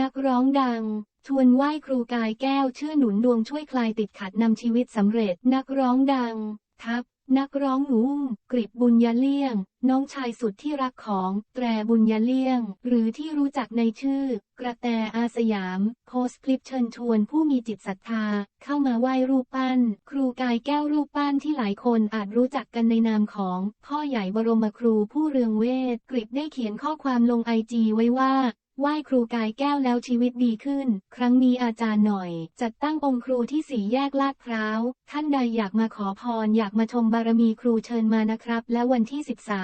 นักร้องดัง ชวนไหว้ครูกายแก้วเชื่อหนุนดวงช่วยคลายติดขัดนำชีวิตสำเร็จ นักร้องดัง ทับ นักร้องหนูอุ้มกริบบุญยเลี่ยง น้องชายสุดที่รักของแตรบุญยเลี่ยง หรือที่รู้จักในชื่อ กระแตอาสยาม โพสต์คลิปเชิญชวนผู้มีจิตศรัทธา เข้ามาไหว้รูปปั้น ครูกายแก้วรูปปั้นที่หลายคนอาจรู้จักกันในนามของ พ่อใหญ่บรมครูผู้เรืองเวทกริบได้เขียนข้อความลงไอจีไว้ว่า ไหว้ครูกายแก้วแล้วชีวิตดีขึ้น ครั้งนี้อาจารย์หน่อย จัดตั้งองค์ครูที่สี่แยกลาดพร้าว ท่านใดอยากมาขอพร อยากมาชมบารมีครูเชิญมานะครับ และวันที่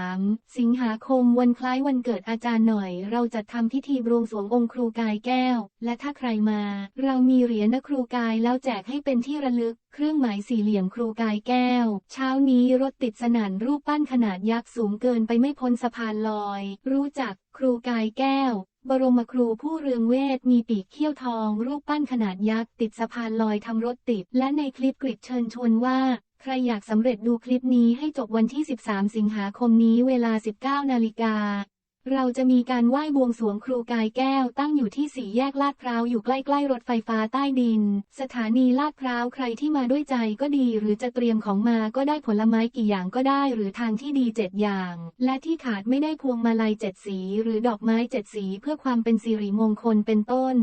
13 สิงหาคมวันคล้ายวันเกิดอาจารย์หน่อย เราจะทำพิธีบวงสรวงองค์ครูกายแก้ว และถ้าใครมา เรามีเหรียญนะครูกายแล้วแจกให้เป็นที่ระลึก เครื่องหมายสี่เหลี่ยมครูกายแก้ว เช้านี้รถติดสนั่นรูปปั้นขนาดยักษ์สูงเกินไปไม่พ้นสะพานลอย รู้จักครูกายแก้ว บรมครูผู้เรืองเวทมีปีกเขี้ยวทอง รูปปั้นขนาดยักษ์ติดสะพานลอยทำรถติด และในคลิปกริบเชิญชวนว่า ใครอยากสำเร็จดูคลิปนี้ให้จบวันที่ 13 สิงหาคมนี้เวลา 19 นาฬิกา เราจะมีการไหว้บวงสรวงครูกายแก้วตั้งอยู่ที่สี่แยกลาดพร้าวอยู่ใกล้ๆรถไฟฟ้าใต้ดิน สถานีลาดพร้าวใครที่มาด้วยใจก็ดี หรือจะเตรียมของมาก็ได้ผลไม้กี่อย่างก็ได้ หรือทางที่ดีเจ็ดอย่าง และที่ขาดไม่ได้พวงมาลัยเจ็ดสี หรือดอกไม้เจ็ดสีเพื่อความเป็นสิริมงคลเป็นต้น